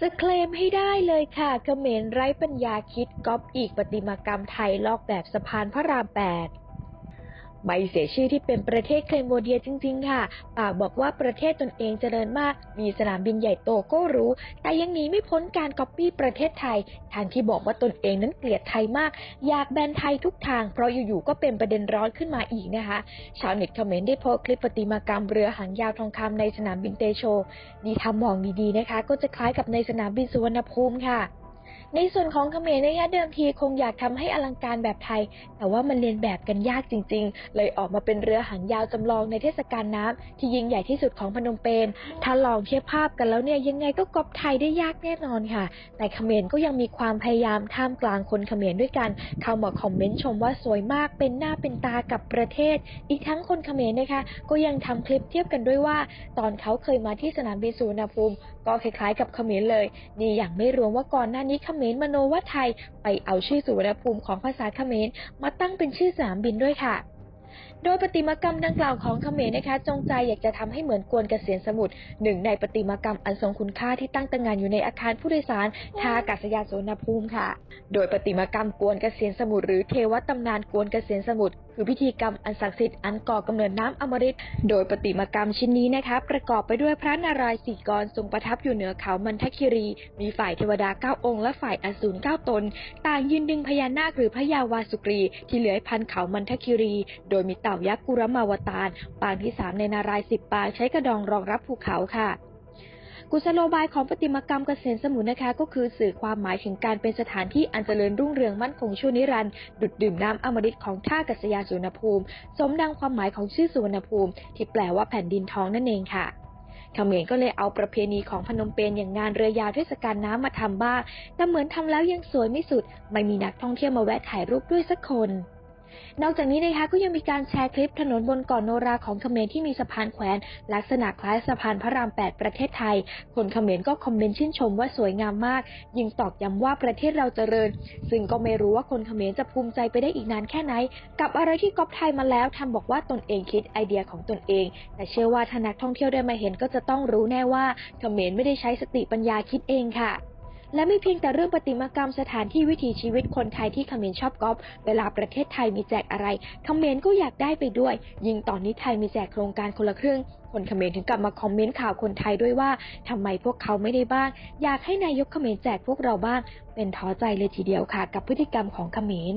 จะเคลมให้ได้เลยค่ะเขมรไร้ปัญญาคิดก๊อปอีกประติมากรรมไทยลอกแบบสะพานพระรามแปด ไม่เสียชื่อที่เป็นประเทศเคลมโบเดียจริง ๆ ค่ะ ปากบอกว่าประเทศตนเองเจริญมาก มีสนามบินใหญ่โตก็รู้ แต่ยังหนีไม่พ้นการก๊อปปี้ประเทศไทย ทางที่บอกว่าตนเองนั้นเกลียดไทยมาก อยากแบนไทยทุกทาง เพราะอยู่ๆ ก็เป็นประเด็นร้อนขึ้นมาอีกนะคะ ชาวเน็ตคอมเมนต์ได้โพสต์คลิปประติมากรรมเรือหางยาวทองคำในสนามบินเตโช นี่ทำมองดีๆนะคะ ก็จะคล้ายกับในสนามบินสุวรรณภูมิค่ะ ในส่วนของเขมรนะคะเดิมทีคงอยากทำให้อลังการแบบไทย แต่ว่ามันเรียนแบบกันยากจริง ๆ เลยออกมาเป็นเรือหางยาวจำลองในเทศกาลน้ำที่ยิ่งใหญ่ที่สุดของพนมเปญ ถ้าลองเทียบภาพกันแล้วเนี่ยยังไงก็ก๊อปไทยได้ยากแน่นอนค่ะ แต่เขมรก็ยังมีความพยายามท่ามกลางคนเขมรด้วยกัน เข้ามาคอมเมนต์ชมว่าสวยมากเป็นหน้าเป็นตากับประเทศ อีกทั้งคนเขมรนะคะ ก็ยังทำคลิปเทียบกันด้วยว่า ตอนเขาเคยมาที่สนามบินสุวรรณภูมิ ก็คล้ายๆกับเขมรเลย นี่อย่างไม่รวมว่าก่อนหน้านี้เขมรมโนว่าไทย ไปเอาชื่อสุวรรณภูมิของภาษาเขมรมาตั้งเป็นชื่อสนามบินด้วยค่ะ โดยประติมากรรมดังกล่าวของเขมรนะคะ จงใจอยากจะทำให้เหมือนกวนเกษียณสมุทรหนึ่งในประติมากรรมอันทรงคุณค่าที่ตั้งตระงานอยู่ในอาคารผู้โดยสารท่าอากาศยานสุวรรณภูมิค่ะ โดยประติมากรรมกวนเกษียณสมุทรหรือเทวตำนานกวนเกษียณสมุทร คือพิธีกรรมอันศักดิ์สิทธิ์อันก่อกำเนิดน้ำอมฤตโดยประติมากรรมชิ้นนี้นะคะประกอบไปด้วยพระนารายณ์สี่กรทรงประทับอยู่เหนือเขามันทคิรี มีฝ่ายเทวดาเก้าองค์และฝ่ายอสูรเก้าตน ต่างยืนดึงพญานาคหรือพระยาวาสุกรี ที่เลื้อยพันเขามันทคิรี โดยมีเต่ายักษ์กุรมาวตารปางที่สามในนารายณ์สิบปางใช้กระดองรองรับภูเขาค่ะ กุศโลบายของประติมากรรมเกษตรสมุทรนะคะ ก็คือสื่อความหมายถึงการเป็นสถานที่อันเจริญรุ่งเรืองมั่นคงชั่วนิรันดร์ดุดดื่มน้ำอมฤตของท่ากัศยานสุวรรณภูมิ สมดังความหมายของชื่อสุวรรณภูมิ ที่แปลว่าแผ่นดินทองนั่นเองค่ะเขมรก็เลยเอาประเพณีของพนมเปญอย่างงานเรือยาวเทศกาลน้ำมาทำบ้างแต่เหมือนทำแล้วยังสวยไม่สุด ไม่มีนักท่องเที่ยวมาแวะถ่ายรูปด้วยสักคน นอกจากนี้นะคะก็ยังมีการแชร์คลิปถนนบนเกาะโนราของเขมรที่มีสะพานแขวนลักษณะคล้ายสะพานพระราม 8 ประเทศไทย คนเขมรก็คอมเมนต์ชื่นชมว่าสวยงามมาก ยิ่งตอกย้ำว่าประเทศเราเจริญ ซึ่งก็ไม่รู้ว่าคนเขมรจะภูมิใจไปได้อีกนานแค่ไหน กับอะไรที่ก๊อปไทยมาแล้วทำบอกว่าตนเองคิดไอเดียของตนเอง แต่เชื่อว่าถ้านักท่องเที่ยวได้มาเห็นก็จะต้องรู้แน่ว่าเขมรไม่ได้ใช้สติปัญญาคิดเองค่ะ และไม่เพียงแต่เรื่องประติมากรรมสถานที่วิถีชีวิตคนไทยที่เขมรชอบก๊อฟเวลาประเทศไทยมีแจกอะไรเขมรก็อยากได้ไปด้วย ยิ่งตอนนี้ไทยมีแจกโครงการคนละครึ่ง คนเขมรถึงกลับมาคอมเมนต์ข่าวคนไทยด้วยว่าทำไมพวกเขาไม่ได้บ้าง อยากให้นายกเขมรแจกพวกเราบ้าง เป็นท้อใจเลยทีเดียวค่ะ กับพฤติกรรมของเขมร